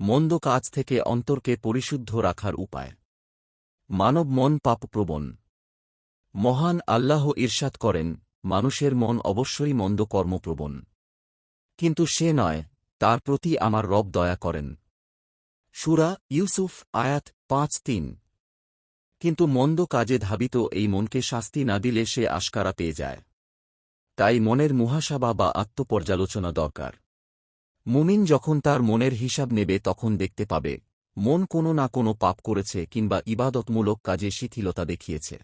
মন্দ কাজ থেকে অন্তরকে পরিশুদ্ধ রাখার উপায়। মানব মন পাপপ্রবণ। মহান আল্লাহ ঈর্ষাদ করেন, মানুষের মন অবশ্যই মন্দ কর্মপ্রবণ। কিন্তু সে নয়, তার প্রতি আমার রব দয়া করেন। সুরা ইউসুফ, আয়াত পাঁচ তিন। কিন্তু মন্দ কাজে ধাবিত এই মনকে শাস্তি না দিলে সে আশকারা পেয়ে যায়। তাই মনের মুহাসাবা বা আত্মপর্যালোচনা দরকার। মুমিন যখন তার মনের হিসাব নেবে তখন দেখতে পাবে, মন কোনো না কোনো পাপ করেছে কিংবা ইবাদতমূলক কাজে শিথিলতা দেখিয়েছে।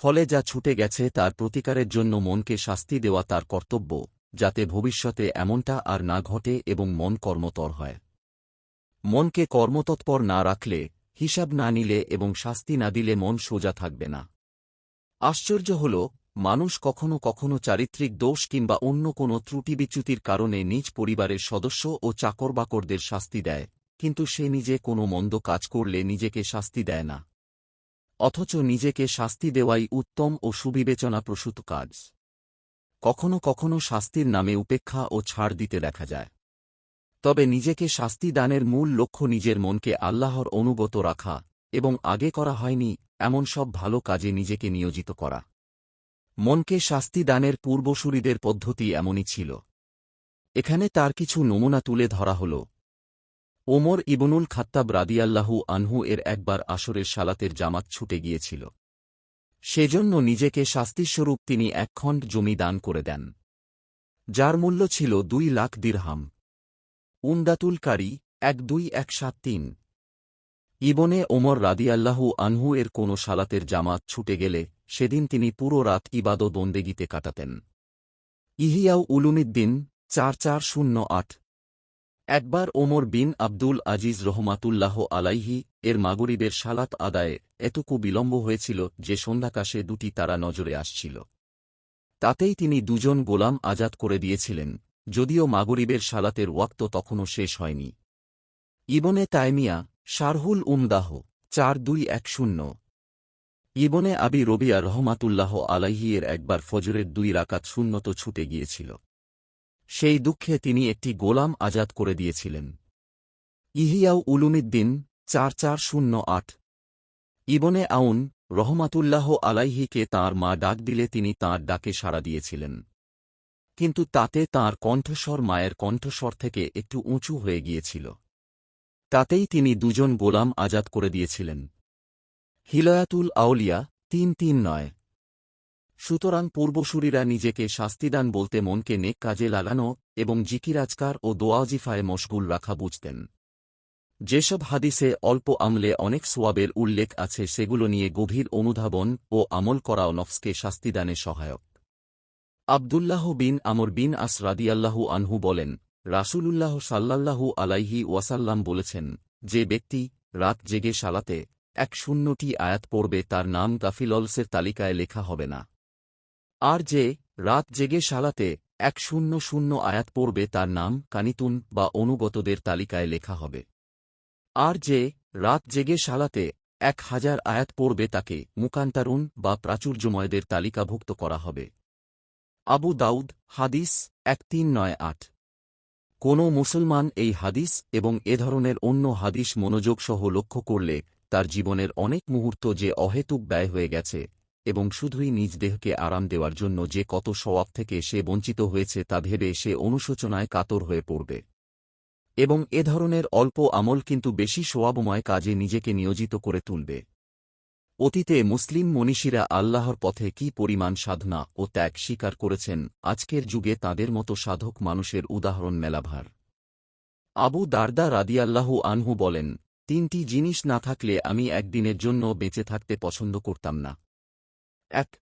ফলে যা ছুটে গেছে তার প্রতিকারের জন্য মনকে শাস্তি দেওয়া তার কর্তব্য, যাতে ভবিষ্যতে এমনটা আর না ঘটে এবং মন কর্মতর হয়। মনকে কর্মতৎপর না রাখলে, হিসাব না নিলে এবং শাস্তি না দিলে মন সোজা থাকবে না। আশ্চর্য হল মানুষ কখনো কখনো চারিত্রিক দোষ কিংবা অন্য কোনো ত্রুটি বিচ্যুতির কারণে নিজ পরিবারের সদস্য ও চাকরবাকরদের শাস্তি দেয়, কিন্তু সে নিজে কোনো মন্দ কাজ করলে নিজেকে শাস্তি দেয় না। অথচ নিজেকে শাস্তি দেওয়াই উত্তম ও সুবিবেচনাপ্রসূত কাজ। কখনো কখনো শাস্তির নামে উপেক্ষা ও ছাড় দিতে দেখা যায়। তবে নিজেকে শাস্তি দানের মূল লক্ষ্য নিজের মনকে আল্লাহর অনুগত রাখা এবং আগে করা হয়নি, এমন সব ভালো কাজে নিজেকে নিয়োজিত করা। মনকে শাস্তি দানের পূর্বসূরিদের পদ্ধতি এমনই ছিল। এখানে তার কিছু নমুনা তুলে ধরা হল। ওমর ইবনুল খাত্তাব রাদিয়াল্লাহু আনহু এর একবার আসরের সালাতের জামাত ছুটে গিয়েছিল। সেজন্য নিজেকে শাস্তিস্বরূপ তিনি একখণ্ড জমি দান করে দেন। যার মূল্য ছিল দুই লাখ দিরহাম। উন্দাতুল কারি, এক দুই এক সাত তিন। ইবনে ওমর রাদিয়াল্লাহু আনহু এর কোনো সালাতের জামাত ছুটে গেলে সেদিন তিনি পুরো রাত ইবাদ বন্দেগিতে কাটাতেন। ইহিয়াউ উলুমিদ্দিন, চার চার শূন্য আট। একবার ওমর বিন আব্দুল আজিজ রহমাতুল্লাহ আলাইহি এর মাগরিবের সালাত আদায়ে এতকু বিলম্ব হয়েছিল যে সন্ধ্যাকাশে দুটি তারা নজরে আসছিল। তাতেই তিনি দুজন গোলাম আজাদ করে দিয়েছিলেন, যদিও মাগরিবের সালাতের ওয়াক্ত তখনও শেষ হয়নি। ইবনে তাইমিয়া, শারহুল উমদাহ, চার দুই এক শূন্য। ইবনে আবি রবিয়া রহমাতুল্লাহ আলাইহি এর একবার ফজরের দুই রাকাত শূন্যত ছুটে গিয়েছিল। সেই দুঃখে তিনি একটি গোলাম আজাদ করে দিয়েছিলেন। ইহিয়াউ উলুমিদ্দিন, চার চার শূন্য আট। ইবনে আউন রহমাতুল্লাহ আলাইহিকে তাঁর মা ডাক দিলে তিনি তাঁর ডাকে সাড়া দিয়েছিলেন। কিন্তু তাতে তাঁর কণ্ঠস্বর মায়ের কণ্ঠস্বর থেকে একটু উঁচু হয়ে গিয়েছিল। তাতেই তিনি দুজন গোলাম আজাদ করে দিয়েছিলেন। হিলয়াতুল আউলিয়া, তিন তিন নয়। সুতরাং পূর্বসূরীরা নিজেকে শাস্তিদান বলতে মনকে নেক কাজে লাগানো এবং জিকিরাজকার ও দোয়াজিফায় মশগুল রাখা বুঝতেন। যেসব হাদিসে অল্প আমলে অনেক সোয়াবের উল্লেখ আছে, সেগুলো নিয়ে গভীর অনুধাবন ও আমল করাও নফসকে শাস্তিদানে সহায়ক। আবদুল্লাহ বিন আমর বিন আস রাদিয়াল্লাহু আনহু বলেন, রাসূলুল্লাহ সাল্লাল্লাহু আলাইহি ওয়াসাল্লাম বলেছেন, যে ব্যক্তি রাত জেগে সালাতে এক শূন্যটি আয়াত পড়বে, তার নাম গাফিললসের তালিকায় লেখা হবে না। আর যে, রাত জেগে সালাতে এক শূন্য শূন্য আয়াত পড়বে, তার নাম কানিতুন বা অনুগতদের তালিকায় লেখা হবে। আর যে, রাত জেগে সালাতে এক হাজার আয়াত পড়বে, তাকে মুকান্তারুন বা প্রাচুর্যময়দের তালিকাভুক্ত করা হবে। আবু দাউদ, হাদিস এক তিন নয় আট। কোনো মুসলমান এই হাদিস এবং এ ধরনের অন্য হাদিস মনোযোগ সহ লক্ষ্য করলে তার জীবনের অনেক মুহূর্ত যে অহেতুক ব্যয় হয়ে গেছে, এবং শুধুই নিজ দেহকে আরাম দেওয়ার জন্য যে কত স্বভাব থেকে সে বঞ্চিত হয়েছে তা ভেবে সে অনুশোচনায় কাতর হয়ে পড়বে। এবং এ ধরনের অল্প আমল কিন্তু বেশি সোয়াবময় কাজে নিজেকে নিয়োজিত করে তুলবে। অতীতে মুসলিম মনীষীরা আল্লাহর পথে কি পরিমাণ সাধনা ও ত্যাগ স্বীকার করেছেন, আজকের যুগে তাদের মতো সাধক মানুষের উদাহরণ মেলাভার। আবু দারদা রাদিয়াল্লাহু আনহু বলেন তিনটি জিনিস না থাকলে আমি একদিনের জন্য বেঁচে থাকতে পছন্দ করতাম না। এক,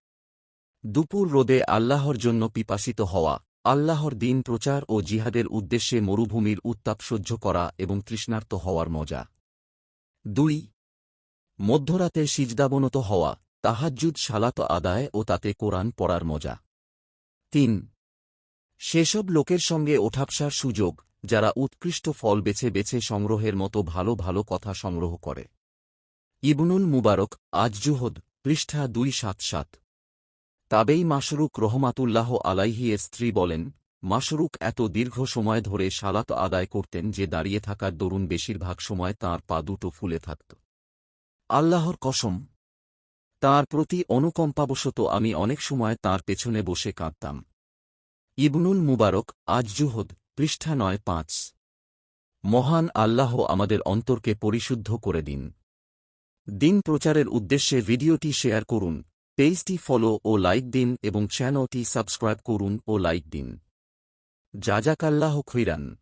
দুপুর রোদে আল্লাহর জন্য পিপাসিত হওয়া, আল্লাহর দিন প্রচার ও জিহাদের উদ্দেশ্যে মরুভূমির উত্তাপ সহ্য করা এবং তৃষ্ণার্ত হওয়ার মজা। দুই, মধ্যরাতে সিজদাবনত হওয়া, তাহাজ্জুদ, সালাত আদায় ও তাতে কোরআন পড়ার মজা। তিন, সেসব লোকের সঙ্গে ওঠাপসার সুযোগ যারা উৎকৃষ্ট ফল বেছে বেছে সংগ্রহের মতো ভালো ভালো কথা সংগ্রহ করে। ইবনুল মুবারক আজজুহদ পৃষ্ঠা দুই সাত সাত। তাবেই মাসরুক রহমাতুল্লাহ আলাইহি এর স্ত্রী বলেন মাসরুক এত দীর্ঘ সময় ধরে সালাত আদায় করতেন যে দাঁড়িয়ে থাকার দরুন বেশিরভাগ সময় তাঁর পা দুটো ফুলে থাকত। আল্লাহর কসম, তাঁর প্রতি অনুকম্পাবশত আমি অনেক সময় তাঁর পেছনে বসে কাঁদতাম। ইবনুল মুবারক, আজ জুহদ পৃষ্ঠা নয় পাঁচ। মহান আল্লাহ আমাদের অন্তরকে পরিশুদ্ধ করে দিন। দিন প্রচারের উদ্দেশ্যে ভিডিওটি শেয়ার করুন, পেজটি ফলো ও লাইক দিন এবং চ্যানেলটি সাবস্ক্রাইব করুন ও লাইক দিন। জাজাকাল্লাহ খৈরান।